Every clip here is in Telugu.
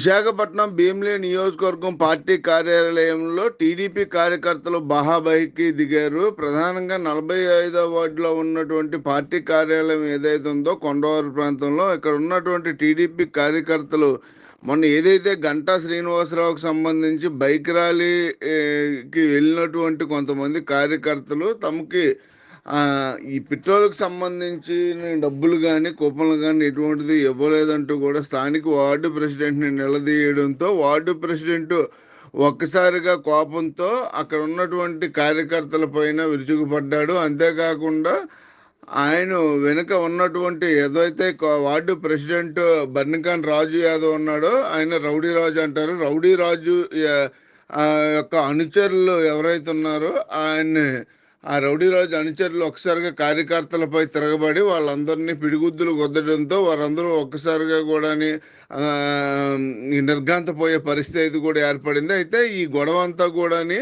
విశాఖపట్నం భీమిలి నియోజకవర్గం పార్టీ కార్యాలయంలో టీడీపీ కార్యకర్తలు బహాబైకి దిగారు. ప్రధానంగా నలభై ఐదో వార్డులో ఉన్నటువంటి పార్టీ కార్యాలయం ఏదైతే ఉందో కొండవారి ప్రాంతంలో ఇక్కడ ఉన్నటువంటి టీడీపీ కార్యకర్తలు మొన్న ఏదైతే గంటా శ్రీనివాసరావుకు సంబంధించి బైక్ ర్యాలీకి వెళ్ళినటువంటి కొంతమంది కార్యకర్తలు తమకి ఈ పెట్రోల్కి సంబంధించిన డబ్బులు కానీ కూపన్లు కానీ ఎటువంటిది ఇవ్వలేదంటూ కూడా స్థానిక వార్డు ప్రెసిడెంట్ని నిలదీయడంతో వార్డు ప్రెసిడెంట్ ఒక్కసారిగా కోపంతో అక్కడ ఉన్నటువంటి కార్యకర్తల పైన విరుచుకుపడ్డాడు. అంతేకాకుండా ఆయన వెనుక ఉన్నటువంటి ఏదైతే వార్డు ప్రెసిడెంట్ బర్నికాన్ రాజు యాదవ్ ఉన్నాడో ఆయన రౌడీ రాజు అంటారు. రౌడీ రాజు ఆ యొక్క అనుచరులు ఎవరైతే ఉన్నారో ఆయన్ని ఆ రౌడీ రాజు అనుచరులు ఒకసారిగా కార్యకర్తలపై తిరగబడి వాళ్ళందరినీ పిడిగుద్దులు కొద్దడంతో వారందరూ ఒక్కసారిగా కూడా నిర్ఘాంతపోయే పరిస్థితి కూడా ఏర్పడింది. అయితే ఈ గొడవ అంతా కూడాని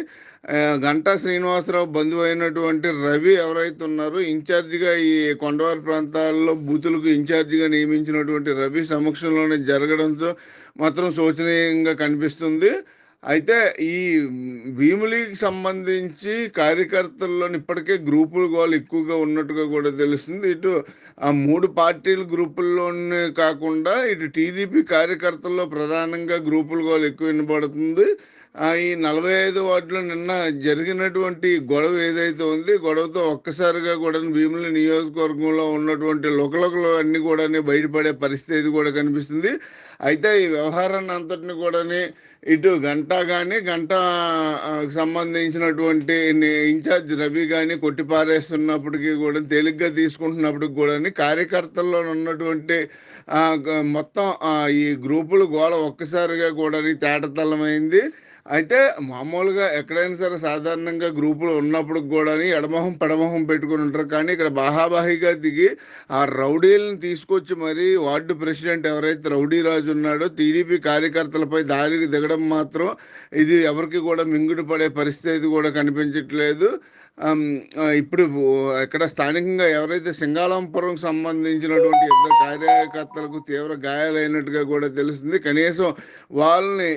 గంటా శ్రీనివాసరావు బంధువు అయినటువంటి రవి ఎవరైతే ఉన్నారో ఇన్ఛార్జిగా ఈ కొండవారి ప్రాంతాల్లో బూతులకు ఇన్ఛార్జిగా నియమించినటువంటి రవి సమక్షంలోనే జరగడంతో మాత్రం శోచనీయంగా కనిపిస్తుంది. అయితే ఈ భీములికి సంబంధించి కార్యకర్తల్లోని ఇప్పటికే గ్రూపులు గోలు ఎక్కువగా ఉన్నట్టుగా కూడా తెలుస్తుంది. ఇటు ఆ మూడు పార్టీల గ్రూపుల్లోనే కాకుండా ఇటు టీడీపీ కార్యకర్తల్లో ప్రధానంగా గ్రూపుల గోలు ఎక్కువ వినబడుతుంది. ఆ, ఈ నలభై ఐదు వార్డులో నిన్న జరిగినటువంటి గొడవ ఏదైతే ఉంది గొడవతో ఒక్కసారిగా కూడా భీముల నియోజకవర్గంలో ఉన్నటువంటి లుకలుకలు అన్నీ కూడా బయటపడే పరిస్థితి కూడా కనిపిస్తుంది. అయితే ఈ వ్యవహారాన్ని అంతటిని కూడా ఇటు గంట గంట కానీ గంట సంబంధించినటువంటి ఇన్ఛార్జ్ రవి కానీ కొట్టిపారేస్తున్నప్పటికీ కూడా తేలిగ్గా తీసుకుంటున్నప్పటికి కూడా కార్యకర్తల్లో ఉన్నటువంటి మొత్తం ఈ గ్రూపులు గోడ ఒక్కసారిగా కూడా తేటతలమైంది అయితే మామూలుగా ఎక్కడైనా సరే సాధారణంగా గ్రూపులు ఉన్నప్పుడు కూడా ఎడమొహం పెడమొహం పెట్టుకుని ఉంటారు. కానీ ఇక్కడ బాహాబాహిగా దిగి ఆ రౌడీలను తీసుకొచ్చి మరి వార్డు ప్రెసిడెంట్ ఎవరైతే రౌడీ రాజు ఉన్నాడో టీడీపీ కార్యకర్తలపై దాడికి దిగడం మాత్రం ఇది ఎవరికి కూడా మింగుడు పడే పరిస్థితి కూడా కనిపించట్లేదు. ఇప్పుడు ఇక్కడ స్థానికంగా ఎవరైతే సింగాళంపురం సంబంధించినటువంటి ఇద్దరు కార్యకర్తలకు తీవ్ర గాయాలైనట్టుగా కూడా తెలుస్తుంది. కనీసం వాళ్ళని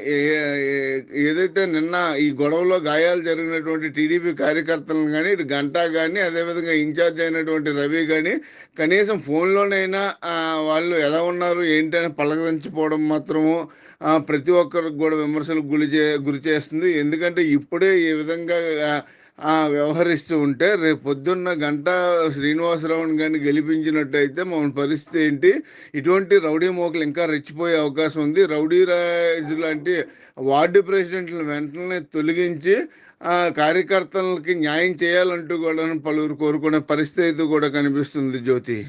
ఏదో ఏదైతే నిన్న ఈ గొడవలో గాయాలు జరిగినటువంటి టీడీపీ కార్యకర్తలను కానీ ఇటు గంటా కానీ అదేవిధంగా ఇన్ఛార్జ్ అయినటువంటి రవి కానీ కనీసం ఫోన్లోనైనా వాళ్ళు ఎలా ఉన్నారు ఏంటని పలకరించిపోవడం మాత్రము ప్రతి ఒక్కరికి కూడా విమర్శలకు గురి చే గురి చేస్తుంది. ఎందుకంటే ఇప్పుడే ఈ విధంగా వ్యవహరిస్తూ ఉంటే రేపు పొద్దున్న గంట శ్రీనివాసరావుని కానీ గెలిపించినట్టయితే మన పరిస్థితి ఏంటి? ఇటువంటి రౌడీ మోకలు ఇంకా రెచ్చిపోయే అవకాశం ఉంది. రౌడీ రాజు లాంటి వార్డు ప్రెసిడెంట్లు వెంటనే తొలగించి కార్యకర్తలకి న్యాయం చేయాలంటూ కూడా పలువురు కోరుకునే పరిస్థితి కూడా కనిపిస్తుంది జ్యోతి.